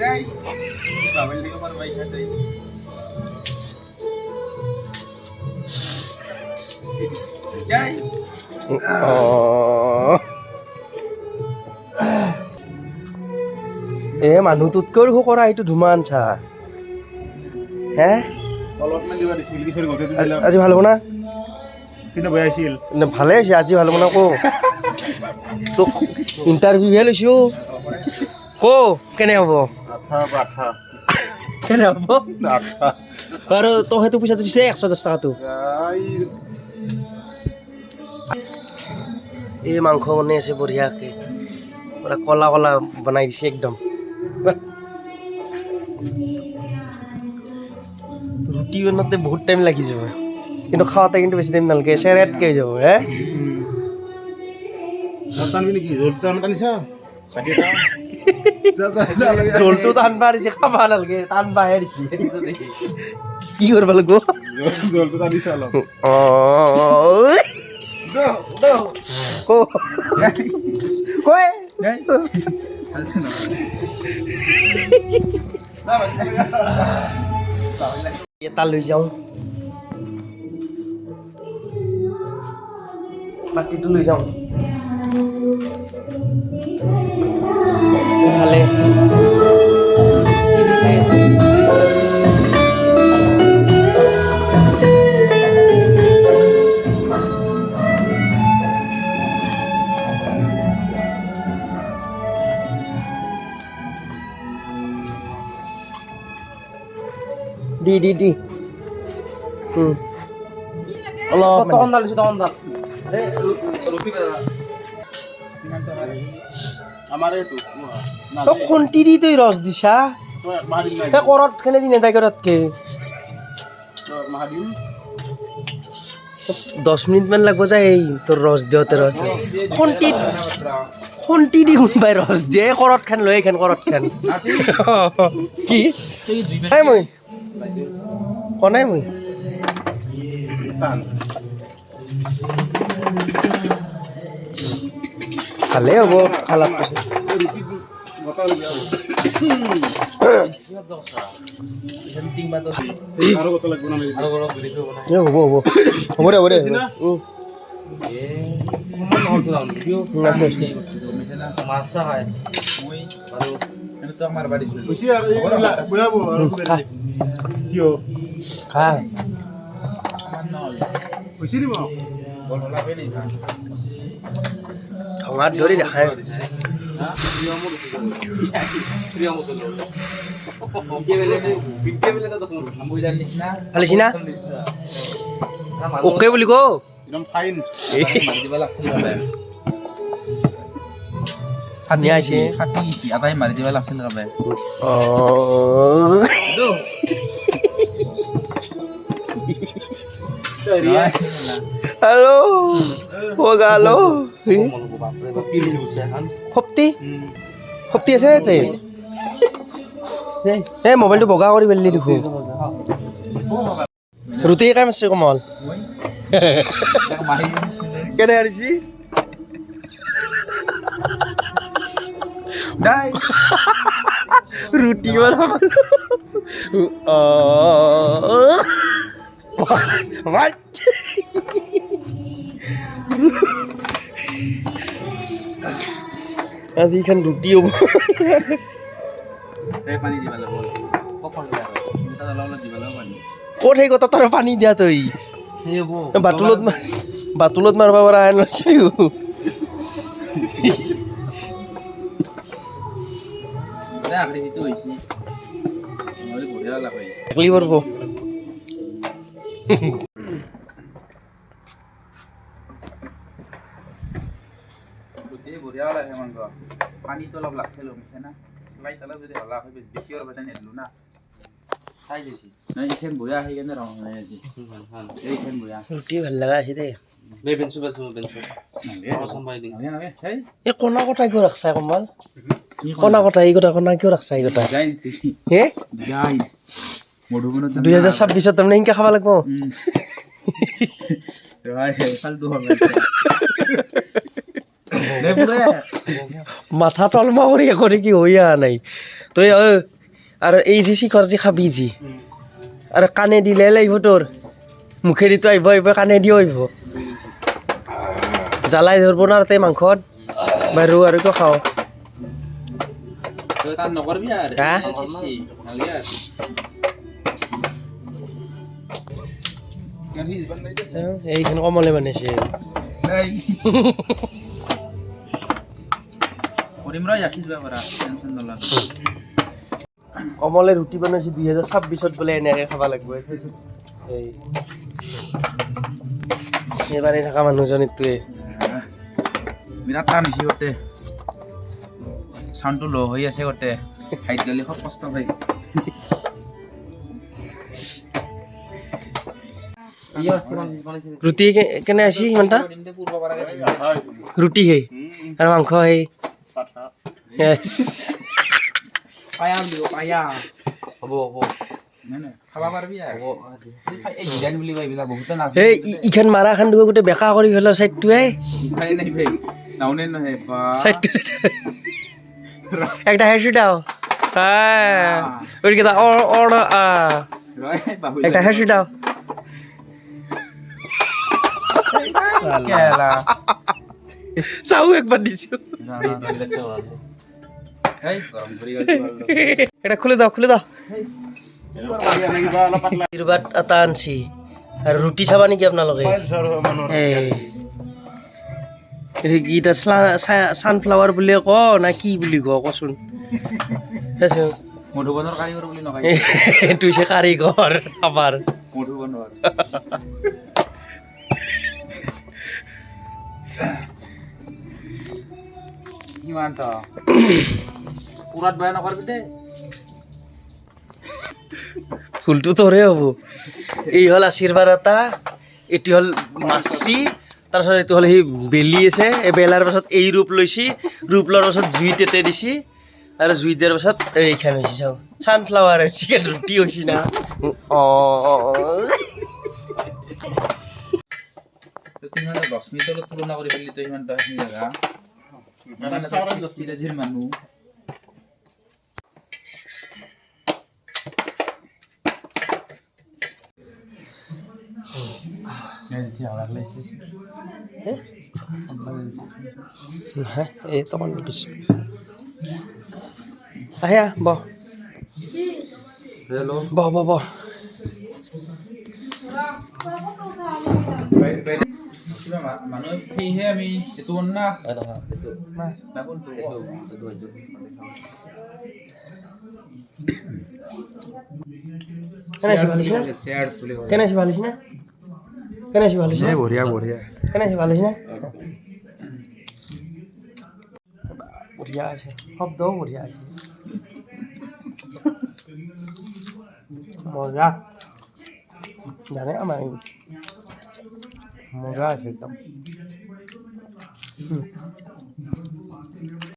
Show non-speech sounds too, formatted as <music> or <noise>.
যাই বাবার লিগে পর পয়সা দেই যাই এ মানুহটোতকৈ সৰু কৰা, এইটো ধুমান চা। হে? আজি ভালো হ'ব না? ভালে হৈছে, আজি ভালো হ'ব না, কো? তোক ইণ্টাৰভিউহে লৈছোঁ। কো কেনে হ'ব? কেনে হ'ব? আৰু তই সেইটো পইচাটো দিছে একশ দহ টকাটো এই মাংস বনাই আছে বঢ়িয়াকৈ। পূৰা কলা কলা বনাই দিছে একদম। ৰুটি বনাওঁতে বহুত টাইম লাগি যাব। কিন্তু খাওঁতে কিন্তু বেছি টাইম নালাগে চেৰেটকৈ হৈ যাব হে? জোলটো টানবা দিছে খাবা নালাগে টানবাহে দিছে কি কৰিব লাগিব জোল জোলটো টানিছা অলপ অঁ ক কয় এটা লৈ যাওঁ মাটিটো লৈ যাওঁ ভালে দি দি দি উম। অলপ তখন দাল তখন দাল আমাৰ এইটো না তই খন্তি দি তই ৰস দিছা? তই সেই কৰত খেনে দি নেদাই কৰাতকে? তই মাহাদিন দহ মিনিটমান লাগব যায় এই তোৰ ৰস দিওঁতে ৰস দিওঁ খন্তিত খন্তি দি কোনোবাই ৰস দিয়ে কৰত খান লৈ খান কৰত খান। কি? নাই মই। কোৱা নাই মই? ভালেই হ'ব খালাত ৰুটি গোটা লৈ যাওঁ আৰু গোটা লাগিব না এ হ'ব হ'ব হ'ব দে হ'ব দে না? উম, ৰাখো। মাছা হয় বেছি আৰু এইবিলাক বয়াব আৰু খা। কিয় খা বেছি দিব ঠঙাত ধৰি দেখাই ভালিছি না অ'কে বুলি কওঁ একদম ফাইন ধুনীয়া হৈছে আটাই মাৰি দিব লাগিছিল কাবে অঁ হেল্ল' অ' গালো সপ্তি সপ্তি আছে তে এই। মোবাইলটো বগা কৰি পেলি দেখোন ৰুটি কাম আছে কমল। কেনে আনিছি? ৰুটি বনাবলৈ <laughs> আজি এখন ৰুটি হ'ব। ক'ত সেই কথা তাৰ পানী? দিয়া তই? বাটুলত বাটুলত মাৰিব পৰা আহে নাছিলো একলি পারব বঢ়িয়া লাগে মাংস পানীটো মিছে না? লাইট অলপ যদি হলা হয় বেছি আৰু বেটা নেদলো না? খাই গৈছি নাই এইখন বঢ়িয়া আহি কেনে ৰং হৈ আছে। এইখন বঢ়িয়া। ৰুটি ভালো লগা আছে দেই বে বেঞ্চো বেঞ্চো বেঞ্চো নালাগে নালাগে সেই এই কণা কথা কিয় ৰাখছা কমাল? কণা? কথা এই কথা কণা কিয় ৰাখছা এই কথা? হে? ডিজাইন মধুবনত দুই হাজাৰ ছাব্বিছত তাৰমানে এনেকৈ খাব লাগিব। ফাল্টু হবে দে পুরে মাথা তলমা কৰি কৰি কি হৈ অহা নাই। তই অ আৰু এই যে শিখৰ যে খাবি যি আৰু কাণে দিলে লাগিব তোৰ। মুখেদিতো আহিব আহিব কাণে দিও আহিব। জ্বালাই ধৰিব না তাতে মাংসত। বাৰু আৰু কিয় খাওঁ তই এইখিনি কমলে বনাইছে। <laughs> কমলে ৰুটি বনাইছে দুই হাজাৰ ছাব্বিছত বোলে এনেকৈ খাব লাগিব এই এইবাৰে থকা মানুহজন এইটোৱে। বিৰাট টান হৈছে গোটেই। চাউণ্ডটো ল' হৈ আছে গোটেই। হাইট গ'লে খুব কষ্ট পায়। ৰুটি কেনে আছে সিমানটা ৰুটি সেই আৰু মাংস সেই Yes. পায়া বুলি পায়া হ'ব হ'ব খাব পাৰিবি আৰু এই ডিজাইন বুলি কয় এইবিলাক বহুতে নাচে এই ই- ইখান মাৰা খান দিব গোটেই বেকা কৰি পেলাই চাইডটোৱে উপায় নাই ভাই নাওনে নহে বা চাইডটো একটা হেঁচি দাও হ্যাঁ ওইদিকে দাও অ অ আ ৰয় বাহুল একটা হেঁচি দাও কেলা চাও একবার দিছো এটা খুলে দাও খুলে দাও। অলপ এটা আনছি। আৰু ৰুটি চাবা নেকি আপোনালোকে? এইটো কি এটা বুলিয়ে ক না কি বুলি ক কচোন। চাচোন। মধুবনৰ কাৰিকৰ বুলি নকয়। এইটো হৈছে কাৰিকৰ আমাৰ মধুবনৰ। কিমান তো পুৰাত বেয়া নকৰবি দে ফুলটো তোৰে হ'ব। এই হ'ল আশীৰ্বাদ এটা এইটো হ'ল মাছি তাৰপিছত এইটো হ'ল সেই বেলি আছে এই বেলাৰ পাছত এই ৰূপ লৈছি ৰূপ লোৱাৰ পাছত জুইত এতে দিছি আৰু জুই দিয়াৰ পাছত এইখান হৈছে চাওঁ। ছানফ্লাৱাৰ চিকেন ৰুটি হৈছে না। সিমান দহ মিনিটৰ তুলনা কৰি পেলি তই সিমান দহ মিনিট। জেগা ইমান এটা সৃষ্টি ৰাজিৰ মানুহ হ্যাঁ এই তখন কিছু আহে আহ, বহ বহ বহ বহ কিবা মা- মানুহ সেইহে আমি এইটো বন না না কোনটো কেনে আছে ভালো হৈছে না শ্বেয়াৰ্ছ বুলি কয় কেনে আছে ভালো হৈছে না কেনে আছে ভালো হৈছে না? বঢ়িয়া বঢ়িয়া কেনে আছে ভালো হৈছে না বঢ়িয়া আছে শব্দও